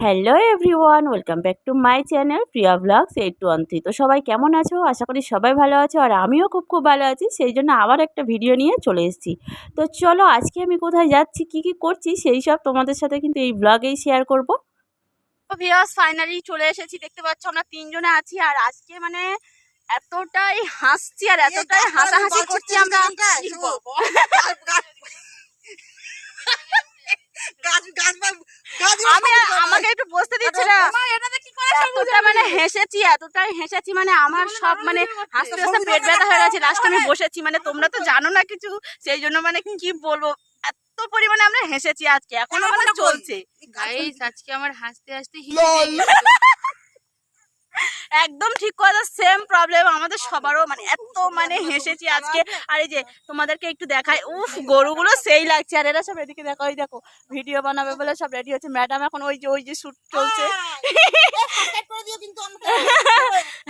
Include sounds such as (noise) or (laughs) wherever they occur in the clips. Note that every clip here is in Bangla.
Hello everyone welcome back to my channel Priya blogs eight two one three তো সবাই কেমন আছো? আশা করি সবাই ভালো আছো আর আমিও খুব খুব ভালো আছি সেই জন্য আবার একটা ভিডিও নিয়ে চলে এসেছি। তো চলো আজকে আমি কোথায় যাচ্ছি কি কি করছি সেই সব তোমাদের সাথে কিন্তু এই ব্লগেই শেয়ার করব। ভিওস ফাইনালি চলে এসেছি দেখতে পাচ্ছ আমরা তিনজনে আছি আর আজকে মানে এতটাই হাসছি আর এতটাই হাসাহাসি করছি আমরা কি বলব? আমি আমাকে একটু বসতে দিচ্ছে না এতটা মানে হেসেছি এতটাই হেসেছি মানে আমার সব মানে হাসতে হাসতে পেট ব্যথা হয়ে গেছে। লাস্ট আমি বসেছি মানে তোমরা তো জানো না কিছু সেই জন্য মানে (laughs) কি বলব? এত পরিমাণে আমরা হেসেছি আজকে এখনও মানে চলছে। গাইস আজকে আমার হাসতে হাসতে একদম ঠিক কথা সেম প্রবলেম আমাদের সবারও মানে এত মানে হেসেছি আজকে। আর এই যে তোমাদেরকে একটু দেখাই, উফ, গরুগুলো সেই লাগছে। আর এরা সব এদিকে দেখো ওই দেখো ভিডিও বানাবে বলে সব রেডি হচ্ছে। ম্যাডাম এখন ওই যে ওই যে শ্যুট চলছে।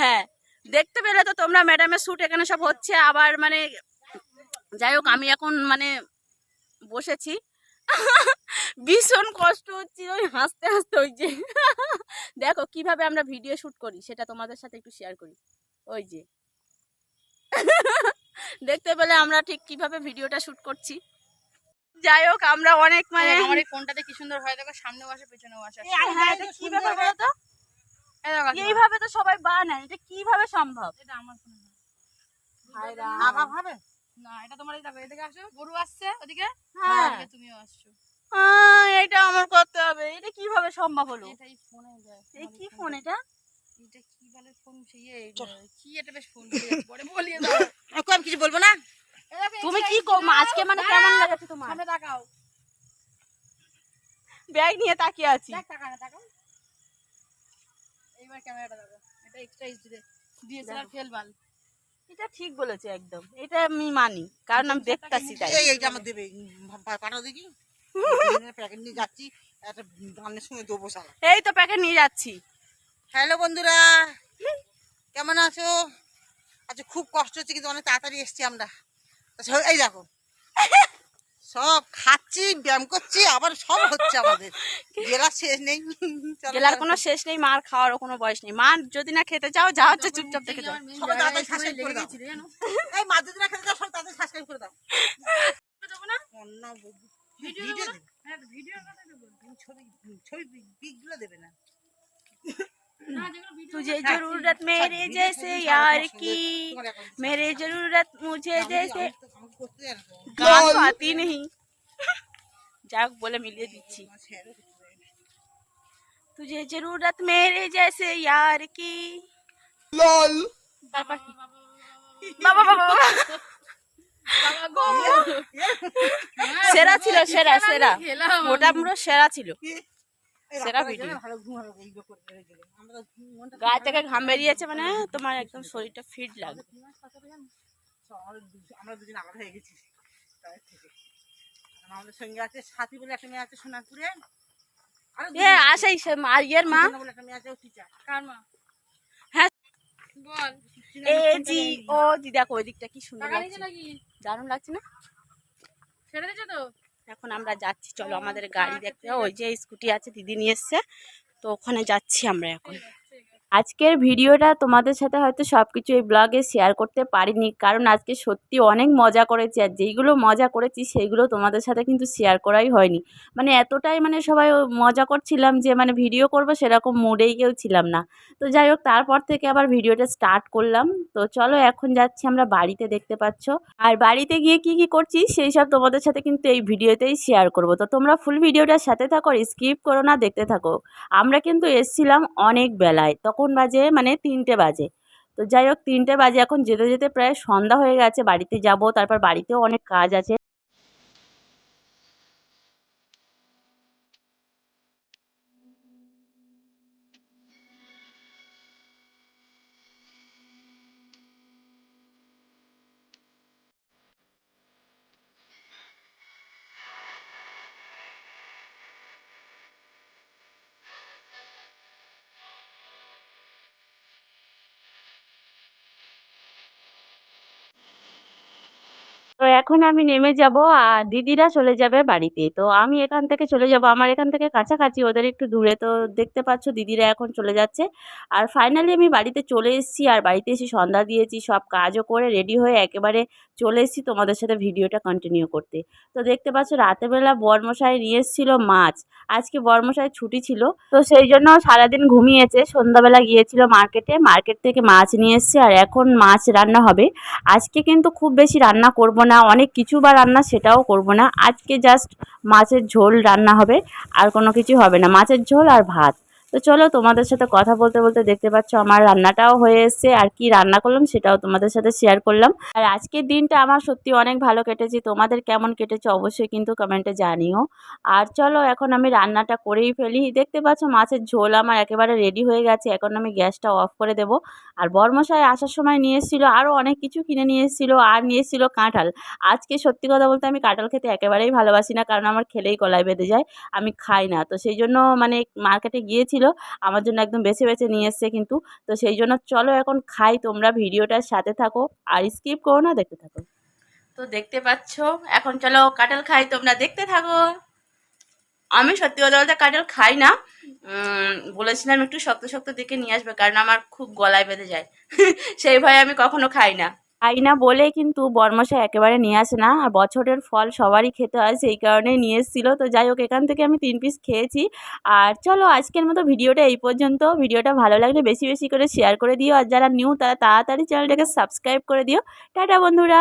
হ্যাঁ দেখতে পেলে তো তোমরা ম্যাডামের শ্যুট এখানে সব হচ্ছে। আবার মানে যাই হোক, আমি এখন মানে বসেছি। ভীষণ কষ্ট হচ্ছে, ওই হাসতে হাসতে ওই যে। দেখো কীভাবে আমরা ভিডিও শুট করি সেটা তোমাদের সাথে একটু শেয়ার করি। ওই যে। (laughs) দেখতে পেলে আমরা ঠিক কীভাবে ভিডিওটা শুট করছি। যাই হোক আমরা অনেক মানে আমার এই ফোনটাতে কি সুন্দর হয় দেখো সামনেও আসে পেছনেও আসে। হ্যাঁ, এটা কি ব্যাপার বলো তো? এইভাবে তো সবাই বানায় এটা কীভাবে সম্ভব? এটা আমার ফোন না। হায় না, না এটা তোমার এই দেখো এদিকে আসো গরু আসছে ওদিকে? হ্যাঁ। তুমিও আসছো। এটা আমার করতে হবে। এটা কীভাবে সম্ভব হলো? এটাই ফোনে দেয় এই কি ফোন এটা? এটা কি বলে ফোন সেই কি এটা বেশ ফোন পরে বলিয়ে দাও। আমি কিছু বলব না? তুমি কি কো- আজকে মানে কেমন লাগছে তোমার? সামনে তাকাও। ব্যাগ নিয়ে তাকিয়ে আছি। দেখ তাকাও না তাকাও। এইবার ক্যামেরাটা দেখো। এটা এক্সট্রা ডিএসএলআর ফেল বাল। এটা ঠিক বলেছে একদম। এটা আমি মানি কারণ আমি দেখতাছি তাই। এই এইটা আমার দেবে। পাঠাও দেখি। প্যাকেট নিয়ে যাচ্ছি একটা ধানের সঙ্গে দেবো সালা। এই তো প্যাকেট নিয়ে যাচ্ছি। হ্যালো বন্ধুরা কেমন আছো? আচ্ছা খুব কষ্ট হচ্ছে কিন্তু অনেক তাড়াতাড়ি এসছি আমরা। সব- এই দেখো সব খাচ্ছি ব্যায়াম করছি আবার সব হচ্ছে আমাদের। জেলা শেষ নেই। গেলার কোনো শেষ নেই মার খাওয়ারও কোনো বয়স নেই। মা যদি না খেতে চাও যা হচ্ছে চুপচাপ থেকে যাও। সবাই তাড়াতাড়ি সাবস্ক্রাইব করে দাও। এই মাছ যদি না খেতে দাও সব তাড়াতাড়ি সাবস্ক্রাইব করে দাও। অন্য ভিডিও দেবে হ্যাঁ ভিডিওর কথা তো বল ছবি ছবি পিকগুলো দেবে না না যেগুলো ভিডিও तुझे जरूरत मेरे जैसे यार की मेरे जरूरत मुझे जैसे গান তো আতি নেই যাক বলে মিলিয়ে দিচ্ছি तुझे जरूरत मेरे जैसे यार की তারপর কি? বাবা বাবা বাবা সেরা ছিল সেরা সেরা। ওটা পুরো সেরা ছিল। সেরা ভিডিও গা থেকে ঘাম বেরিয়েছে মানে তোমার একদম শরীরটা ফিট লাগবে। আমরা দুজন আলাদা হয়ে গেছি। তাদের থেকে। কারণ আমাদের সঙ্গে আছে সাথী বলে একটা মেয়ে আছে সোনারপুরে। আরও এ আসাই সে মা- ইয়ের মা? দুজনা বলে একটা মেয়ে আছে ও টিচার কার মা? হ্যাঁ। এ জি ও জি ওই দিকটা কি সুন্দর টাকা লাগছে। দারুণ লাগছে না? ছেড়ে দিয়েছে তো? এখন আমরা যাচ্ছি চলো আমাদের গাড়ি দেখতে। ওই যে স্কুটি আছে দিদি নিয়ে এসছে। তো ওখানে যাচ্ছি আমরা এখন। আজকের ভিডিওটা তোমাদের সাথে হয়তো সব কিছু এই ব্লগে শেয়ার করতে পারিনি। কারণ আজকে সত্যি অনেক মজা করেছি আর যেইগুলো মজা করেছি সেইগুলো তোমাদের সাথে কিন্তু শেয়ার করাই হয়নি। মানে এতটাই মানে সবাই মজা করছিলাম যে মানে ভিডিও করব সেরকম মুডেই কেউ ছিলাম না। তো যাই হোক, তারপর থেকে আবার ভিডিওটা স্টার্ট করলাম। তো চলো এখন যাচ্ছি আমরা বাড়িতে, দেখতে পাচ্ছ। আর বাড়িতে গিয়ে কি কি করছি সেই সব তোমাদের সাথে কিন্তু এই ভিডিওতেই শেয়ার করব। তো তোমরা ফুল ভিডিওটার সাথে থাকো স্কিপ করো না, দেখতে থাকো। আমরা কিন্তু এসছিলাম অনেক বেলায়। তখন বাজে মানে তিনটে বাজে। তো যাই হোক, তিনটে বাজে, এখন যেতে যেতে প্রায় সন্ধ্যা হয়ে গেছে, বাড়িতে যাব, তারপর বাড়িতেও অনেক কাজ আছে। এখন আমি নেমে যাব আর দিদিরা চলে যাবে বাড়িতে। তো আমি এখান থেকে চলে যাব। আমার এখান থেকে কাছাকাছি, ওদের একটু দূরে। তো দেখতে পাচ্ছ দিদিরা এখন চলে যাচ্ছে। আর ফাইনালি আমি বাড়িতে চলে এসেছি আর বাড়িতে এসে সন্ধ্যা দিয়েছি। সব কাজও করে রেডি হয়ে একেবারে চলে এসেছি তোমাদের সাথে ভিডিওটা কন্টিনিউ করতে। তো দেখতে পাচ্ছ রাতেরবেলা বরমশাই নিয়ে এসেছিল মাছ। আজকে বরমশাই ছুটি ছিল। তো সেই জন্য সারাদিন ঘুমিয়েছে। সন্ধ্যাবেলা গিয়েছিল মার্কেটে। মার্কেট থেকে মাছ নিয়ে এসছে। আর এখন মাছ রান্না হবে। আজকে কিন্তু খুব বেশি রান্না করব না। অনেক কিছু বা রান্না সেটাও করব না। আজকে জাস্ট মাছের ঝোল রান্না হবে, আর কোনো কিছু হবে না। মাছের ঝোল আর ভাত। তো চলো তোমাদের সাথে কথা বলতে বলতে দেখতে পাচ্ছ আমার রান্নাটাও হয়ে এসছে, আর কি রান্না করলাম সেটাও তোমাদের সাথে শেয়ার করলাম। আর আজকের দিনটা আমার সত্যি অনেক ভালো কেটেছে, তোমাদের কেমন কেটেছে অবশ্যই কিন্তু কমেন্টে জানিও। আর চলো এখন আমি রান্নাটা করেই ফেলি, দেখতে পাচ্ছ মাছের ঝোল আমার একেবারে রেডি হয়ে গেছে, এখন আমি গ্যাসটা অফ করে দেবো। আর বরমশাই আসার সময় নিয়ে এসেছিল আরও অনেক কিছু কিনে নিয়ে এসেছিল, আর নিয়ে এসেছিল কাঁঠাল। আজকে সত্যি কথা বলতে আমি কাঁঠাল খেতে একেবারেই ভালোবাসি না, কারণ আমার খেলেই গলায় বেঁধে যায়, আমি খাই না। তো সেই জন্য মানে মার্কেটে গিয়েছিল আমার জন্য একদম বেছে বেছে নিয়ে এসছে কিন্তু। তো সেই জন্য চলো এখন খাই, তোমরা ভিডিওটার সাথে থাকো আর স্কিপ করো না, দেখতে থাকো। তো দেখতে পাচ্ছ, এখন চলো কাঁঠাল খাই, তোমরা দেখতে থাকো। আমি সত্যি কথা বলতে কাঁঠাল খাই না। বলেছিলাম একটু শক্ত শক্ত দিকে নিয়ে আসবে, কারণ আমার খুব গলায় বেঁধে যায়। (laughs) সেই ভয়ে আমি কখনো খাই না। খাই না বলে কিন্তু বরমশাই একেবারে নিয়ে আসে না। আর বছরের ফল সবারই খেতে হয়, সেই কারণে নিয়ে এসেছিল। তো যাই হোক, এখান থেকে আমি তিন পিস খেয়েছি। আর চলো, আজকের মতো ভিডিওটা এই পর্যন্ত। ভিডিওটা ভালো লাগলে বেশি বেশি করে শেয়ার করে দিও। আর যারা নিউ তারা তাড়াতাড়ি চ্যানেলটাকে সাবস্ক্রাইব করে দিও। টাটা, বন্ধুরা!